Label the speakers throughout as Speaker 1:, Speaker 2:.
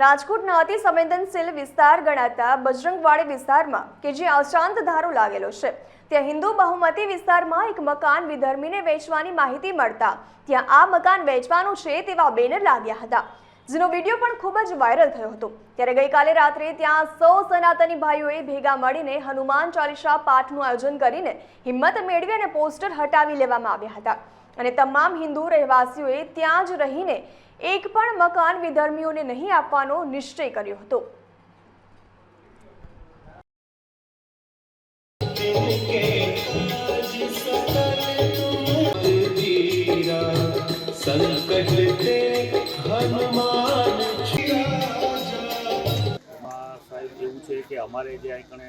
Speaker 1: રાજકોટના અતિ સંવેદનશીલ વિસ્તાર ગણાતા બજરંગવાડી વિસ્તારમાં કે જે અશાંત ધારો લાગેલો છે. ત્યાં હિન્દુ બહુમતી વિસ્તારમાં એક મકાન વિધર્મીને વેચવાની માહિતી મળતા ત્યાં આ મકાન વેચવાનું છે તેવા બેનર લાગ્યા હતા. જેનો વીડિયો પણ ખૂબ જ વાયરલ થયો હતો. ત્યારે ગઈકાલે રાત્રે ત્યાં સૌ સનાતની ભાઈઓએ ભેગા મળીને હનુમાન ચાલીસા પાઠનું આયોજન કરીને હિંમત મેળવી અને પોસ્ટર હટાવી લેવામાં આવ્યા હતા. અને તમામ હિન્દુ રહેવાસીઓએ ત્યાં જ રહીને એક પણ મકાન વિધર્મીઓને નહીં આપવાનો નિશ્ચય કર્યો હતો.
Speaker 2: એવું છે કે અમારે જે અહીં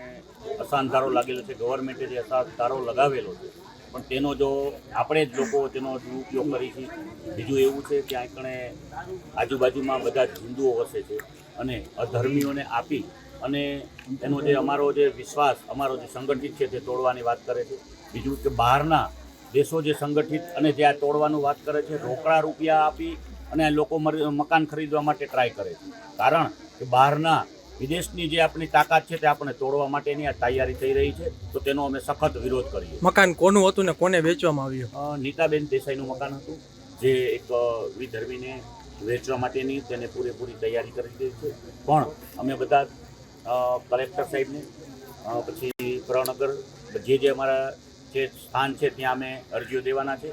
Speaker 2: અસાનતારો લાગેલો છે ગવર્મેન્ટે જે અસાનતારો લગાવેલો છે પણ તેનો જો આપણે જ લોકો તેનો દુરુપયોગ કરી છે. બીજું એવું છે કે અહીં આજુબાજુમાં બધા જ હિન્દુઓ વસે છે અને અધર્મીઓને આપી અને એનો જે અમારો જે વિશ્વાસ, અમારો જે સંગઠિત છે તે તોડવાની વાત કરે છે. બીજું કે બહારના દેશો જે સંગઠિત અને જે આ તોડવાનું વાત કરે છે, રોકડા રૂપિયા આપી અને લોકો મકાન ખરીદવા માટે ટ્રાય કરે છે. કારણ કે બહારના વિદેશની જે આપણી તાકાત છે તે આપણે તોડવા માટેની આ તૈયારી થઈ રહી છે તો તેનો અમે સખત વિરોધ કરીએ.
Speaker 3: મકાન કોનું હતું ને કોને વેચવામાં આવ્યું?
Speaker 2: નીતાબેન દેસાઈનું મકાન હતું જે એક વિધર્મીને વેચવા માટેની તેને પૂરેપૂરી તૈયારી કરી દીધી છે. પણ અમે બધા કલેક્ટર સાહેબને પછી પ્રણગર જે જે અમારા જે સ્થાન છે ત્યાં અમે અરજીઓ દેવાના છે.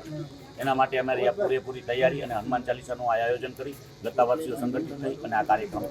Speaker 2: એના માટે અમારી આ પૂરેપૂરી તૈયારી અને હનુમાન ચાલીસાનું આ આયોજન કરી લતાવાસીઓ સંગઠિત થઈ અને આ કાર્યક્રમ